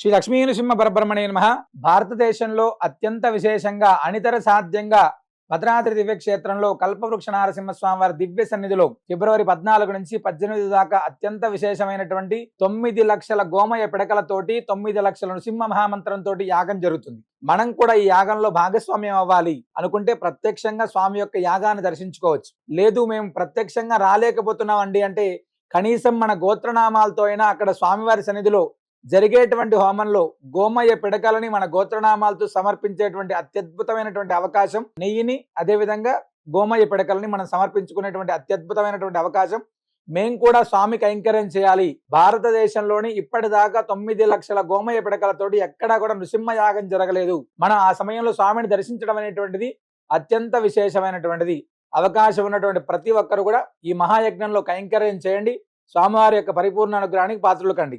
శ్రీ లక్ష్మీ నృసింహ పరబ్రహ్మణే నమ. భారతదేశంలో అత్యంత విశేషంగా అనితర సాధ్యంగా భద్రాద్రి దివ్య క్షేత్రంలో కల్పవృక్ష నారసింహస్వామి వారి దివ్య సన్నిధిలో ఫిబ్రవరి పద్నాలుగు నుంచి పద్దెనిమిది దాకా అత్యంత విశేషమైనటువంటి తొమ్మిది లక్షల గోమయ పిడకలతోటి తొమ్మిది లక్షల నృసింహ మహామంత్రంతో యాగం జరుగుతుంది. మనం కూడా ఈ యాగంలో భాగస్వామ్యం అవ్వాలి అనుకుంటే ప్రత్యక్షంగా స్వామి యొక్క యాగాన్ని దర్శించుకోవచ్చు. లేదు మేము ప్రత్యక్షంగా రాలేకపోతున్నాం అండి అంటే కనీసం మన గోత్రనామాలతో అయినా అక్కడ స్వామివారి సన్నిధిలో జరిగేటువంటి హోమంలో గోమయ్య పిడకలని మన గోత్రనామాలతో సమర్పించేటువంటి అత్యద్భుతమైనటువంటి అవకాశం నెయ్యిని అదేవిధంగా గోమయ్య పిడకలని మనం సమర్పించుకునేటువంటి అత్యద్భుతమైనటువంటి అవకాశం. మేం కూడా స్వామి కైంకర్యం చేయాలి. భారతదేశంలోని ఇప్పటిదాకా తొమ్మిది లక్షల గోమయ్య పిడకలతోటి ఎక్కడా కూడా నృసింహ యాగం జరగలేదు. మనం ఆ సమయంలో స్వామిని దర్శించడం అనేటువంటిది అత్యంత విశేషమైనటువంటిది. అవకాశం ఉన్నటువంటి ప్రతి ఒక్కరు కూడా ఈ మహాయజ్ఞంలో కైంకర్యం చేయండి. స్వామివారి యొక్క పరిపూర్ణ అనుగ్రహానికి పాత్రలు కండి.